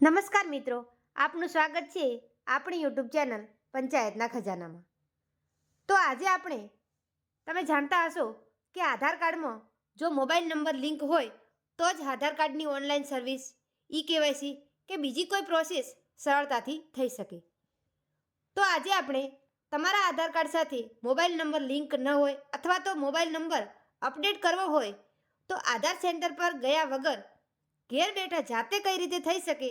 નમસ્કાર મિત્રો, આપનું સ્વાગત છે આપણી યુટ્યુબ ચેનલ પંચાયતના ખજાનામાં. તો આજે આપણે, તમે જાણતા હશો કે આધાર કાર્ડમાં જો મોબાઈલ નંબર લિંક હોય, તો જ આધાર કાર્ડની ઓનલાઈન સર્વિસ ઈ કેવાયસી કે બીજી કોઈ પ્રોસેસ સરળતાથી થઈ શકે. તો આજે આપણે તમારા આધાર કાર્ડ સાથે મોબાઈલ નંબર લિંક ન હોય અથવા તો મોબાઈલ નંબર અપડેટ કરવો હોય, તો આધાર સેન્ટર પર ગયા વગર ઘેર બેઠા જાતે કઈ રીતે થઈ શકે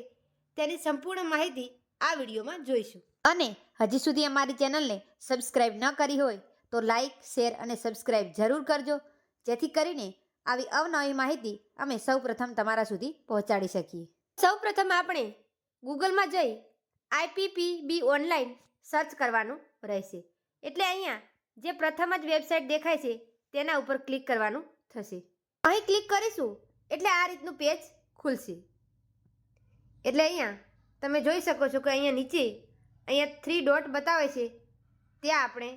તેની સંપૂર્ણ માહિતી આ વિડીયોમાં જોઈશું. અને હજી સુધી અમારી ચેનલને સબસ્ક્રાઇબ ન કરી હોય તો લાઈક શેર અને સબસ્ક્રાઇબ જરૂર કરજો જેથી કરીને આવી અવનવી માહિતી અમે સૌપ્રથમ તમારા સુધી પહોંચાડી શકીએ. સૌપ્રથમ આપણે ગૂગલમાં જઈ આઈપીપીબી ઓનલાઈન સર્ચ કરવાનું રહેશે. એટલે અહીંયા જે પ્રથમ જ વેબસાઇટ દેખાય છે તેના ઉપર ક્લિક કરવાનું થશે. અહીં ક્લિક કરીશું એટલે આ રીતનું પેજ ખુલશે. એટલે અહીંયા, તમે જોઈ શકો છો કે અહીંયા નીચે, અહીંયા થ્રી ડોટ બતાવે છે, ત્યાં આપણે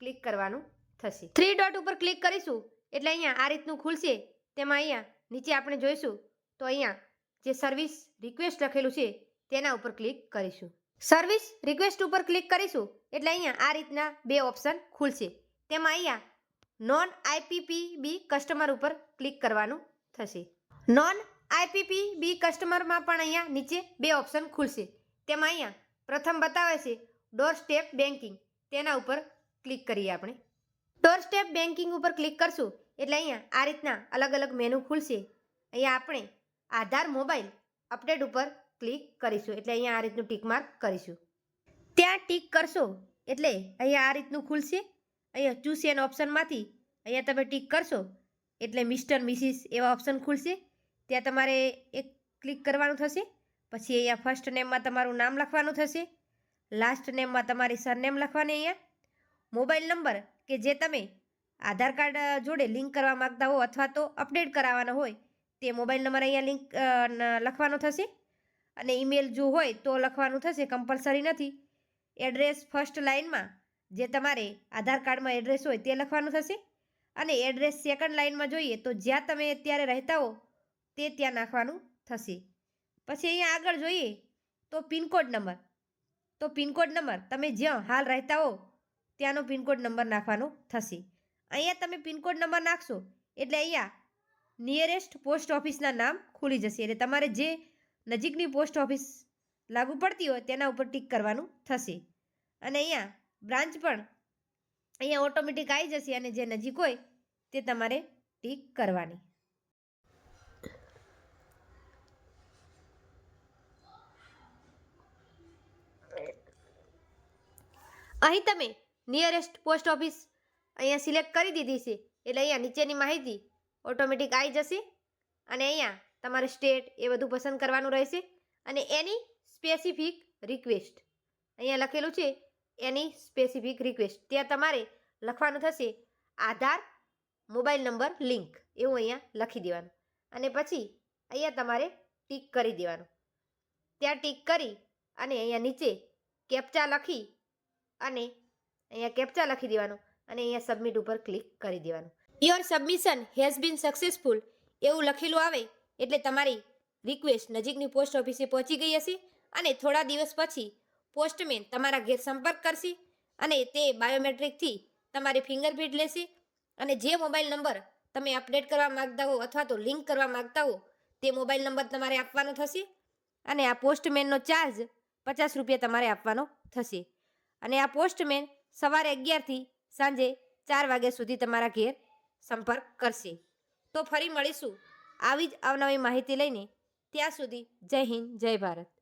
ક્લિક કરવાનું થશે. થ્રી ડોટ ઉપર ક્લિક કરીશું, એટલે અહીંયા આ રીતનું ખુલશે, તેમાં અહીંયા નીચે આપણે જોઈશું, તો અહીંયા જે સર્વિસ રિક્વેસ્ટ લખેલું છે, તેના ઉપર ક્લિક કરીશું. સર્વિસ રિક્વેસ્ટ ઉપર ક્લિક કરીશું, એટલે અહીંયા આ રીતના બે ઓપ્શન ખુલશે. તેમાં અહીંયા નોન આઈપીપી બી કસ્ટમર ઉપર ક્લિક કરવાનું થશે. નોન આઈપીપી બી કસ્ટમરમાં પણ અહીંયા નીચે બે ઓપ્શન ખુલશે. તેમાં અહીંયા પ્રથમ બતાવે છે ડોર સ્ટેપ બેન્કિંગ તેના ઉપર ક્લિક કરીએ આપણે. ડોર સ્ટેપ બેન્કિંગ ઉપર ક્લિક કરશું એટલે અહીંયા આ રીતના અલગ અલગ મેનુ ખુલશે. અહીંયા આપણે આધાર, મોબાઈલ અપડેટ ઉપર ક્લિક કરીશું એટલે અહીંયા આ રીતનું ટીક કરીશું. ત્યાં ટીક કરશો એટલે અહીંયા આ રીતનું ખુલશે. અહીંયા ચૂસ એન ઓપ્શનમાંથી અહીંયા તમે ટીક કરશો એટલે મિસ્ટર, મિસિસ એવા ઓપ્શન ખુલશે. ત્યાં તમારે એક ક્લિક કરવાનું થશે. પછી અહીંયા ફર્સ્ટ નેમમાં તમારું નામ લખવાનું થશે. લાસ્ટ નેમમાં તમારી સરનેમ લખવાની અહીંયા. મોબાઈલ નંબર કે જે તમે આધાર કાર્ડ જોડે લિંક કરવા માગતા હો અથવા તો અપડેટ કરાવવાનો હોય, તે મોબાઈલ નંબર અહીંયા લિંક લખવાનો થશે. અને ઈમેલ જો હોય તો લખવાનું થશે કમ્પલસરી નથી. એડ્રેસ ફર્સ્ટ લાઇનમાં જે તમારે આધાર કાર્ડમાં એડ્રેસ હોય તે લખવાનું થશે. અને એડ્રેસ સેકન્ડ લાઇનમાં જોઈએ તો જ્યાં તમે અત્યારે રહેતા હો તે ત્યાં નાખવાનું થશે. પછી અહીંયા આગળ જોઈએ તો પિનકોડ નંબર. તો પિનકોડ નંબર તમે જ્યાં હાલ રહેતા હો ત્યાંનો પિનકોડ નંબર નાખવાનો થશે. અહીંયા તમે પિનકોડ નંબર નાખશો એટલે અહીંયા નિયરેસ્ટ પોસ્ટ ઓફિસના નામ ખુલી જશે. એટલે તમારે જે નજીકની પોસ્ટ ઓફિસ લાગુ પડતી હોય તેના ઉપર ટીક કરવાનું થશે. અને અહીંયા બ્રાન્ચ પણ અહીંયા ઓટોમેટિક આવી જશે અને જે નજીક હોય તે તમારે ટીક કરવાની. અહીં તમે નિયરેસ્ટ પોસ્ટ ઓફિસ અહીંયા સિલેક્ટ કરી દીધી છે. એટલે અહીંયા નીચેની માહિતી ઓટોમેટિક આવી જશે અને અહીંયા તમારે સ્ટેટ એ બધું પસંદ કરવાનું રહેશે અને એની સ્પેસિફિક રિક્વેસ્ટ અહીંયા લખેલું છે એની સ્પેસિફિક રિક્વેસ્ટ ત્યાં તમારે લખવાનું થશે આધાર મોબાઈલ નંબર લિંક એવું અહીંયા લખી દેવાનું. અને પછી અહીંયા તમારે ટીક કરી દેવાનું. ત્યાં ટીક કરી અને અહીંયા નીચે કેપ્ચા લખી અને અહીંયા કેપ્ચા લખી દેવાનું અને અહીંયા સબમિટ ઉપર ક્લિક કરી દેવાનું. Your submission has been successful એવું લખેલું આવે એટલે તમારી રિક્વેસ્ટ નજીકની પોસ્ટ ઓફિસે પહોંચી ગઈ હશે અને થોડા દિવસ પછી પોસ્ટમેન તમારા ઘેર સંપર્ક કરશે અને તે બાયોમેટ્રિકથી તમારી ફિંગરપ્રિન્ટ લેશે અને જે મોબાઈલ નંબર તમે અપડેટ કરવા માગતા હો અથવા તો લિંક કરવા માગતા હો તે મોબાઈલ નંબર તમારે આપવાનો થશે અને આ પોસ્ટમેનનો ચાર્જ પચાસ રૂપિયા તમારે આપવાનો થશે. અને આ પોસ્ટમેન સવારે અગિયારથી સાંજે ચાર વાગ્યા સુધી તમારા ઘેર સંપર્ક કરશે. તો ફરી મળીશું. આવી જ અવનવી માહિતી લઈને ત્યાં સુધી જય હિન્દ, જય ભારત.